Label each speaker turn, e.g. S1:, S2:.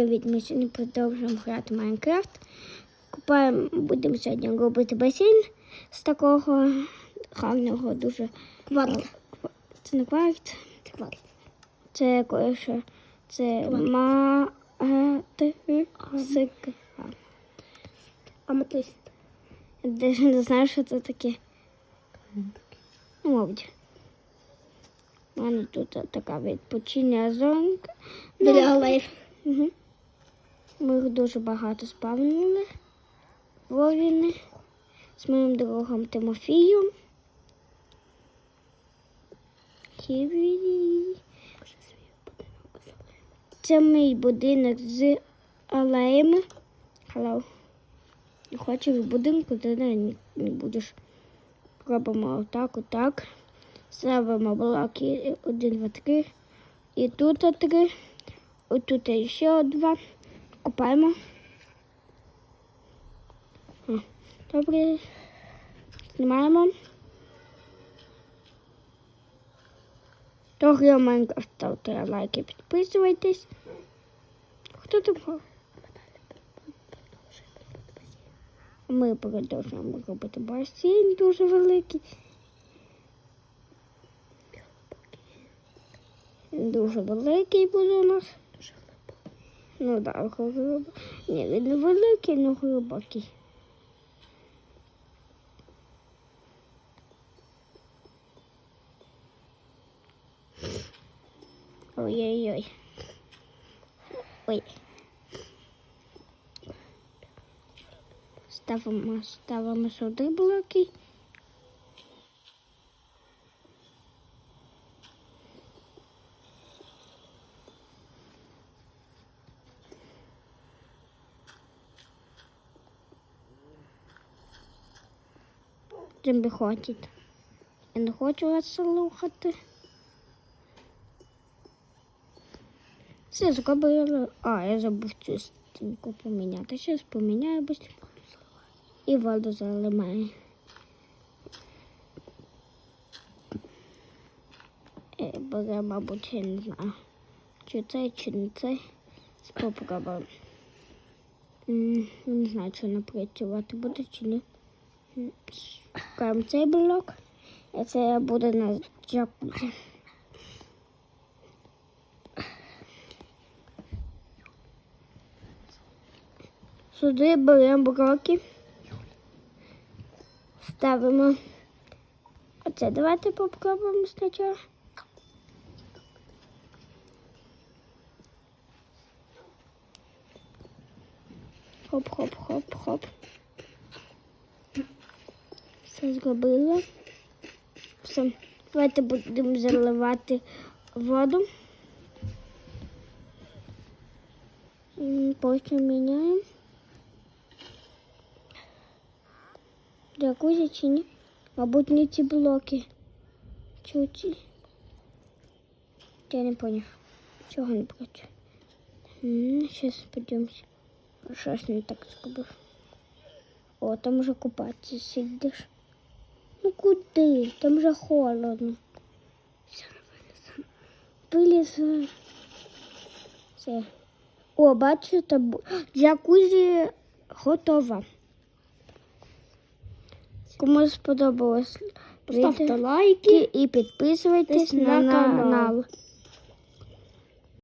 S1: Привіт, ми сьогодні продовжуємо грати в Майнкрафт. Купаємо, будемо сьогодні робити басейн з такого гарного дуже.
S2: Квадрат.
S1: Це не кварт,
S2: Це квадрат.
S1: це кое-що. Це
S2: Кварт.
S1: математика.
S2: Аметист.
S1: Я навіть не знаю, що це таке. Ну, мабуть. У мене тут така відпочиння зонка.
S2: Біля галеїв.
S1: Угу. Ми їх дуже багато спавнили. Вовіни з моїм другом Тимофієм. Це мій будинок з алеями. Hello. Хочеш в будинку, ти не, не будеш. Робимо отак, отак. Ставимо блоки 1, 2, 3. І тут три. Отут ще два. Купаємо. Добре. Знімаємо. Трохи Майнкрафт ставте лайки, підписуйтесь. Хто там? Ми продовжуємо робити басейн дуже великий. Дуже великий буде у нас. Ну так, да, глибокий. Ні, він великий, але глибокий. Ой-ой-ой. Ой. Ставимо, ставимо сюди блоки. Тобі хочуть. Я не хочу вас слухати. Все зробили. А, я забув цю стінку поміняти. Зараз поміняю бо і воду заливаю. Бере, мабуть, я не знаю. Чи це, чи не це. Спробуємо. Не знаю, чи напрацювати буде, чи ні. Шукаємо цей блок. І це буде на джакузі. Сюди беремо блоки. Ставимо. Оце давайте попробуємо спочатку. Хоп-хоп-хоп-хоп. Все зробила. Все. Давайте будемо заливати воду. Потім міняємо. Джакузі чи ні? Мабуть, не ці блоки. Ці? Я не поняв. Чого не бачу? Зараз подивимося. Щось не так зробив. О, там вже купатися сидиш. Куди? Там вже холодно. Виліз. е, Все. О, бачите, джакузі готова. Кому сподобалось,
S2: Ставте
S1: лайки. і підписуйтесь
S2: на
S1: на
S2: канал.
S1: канал.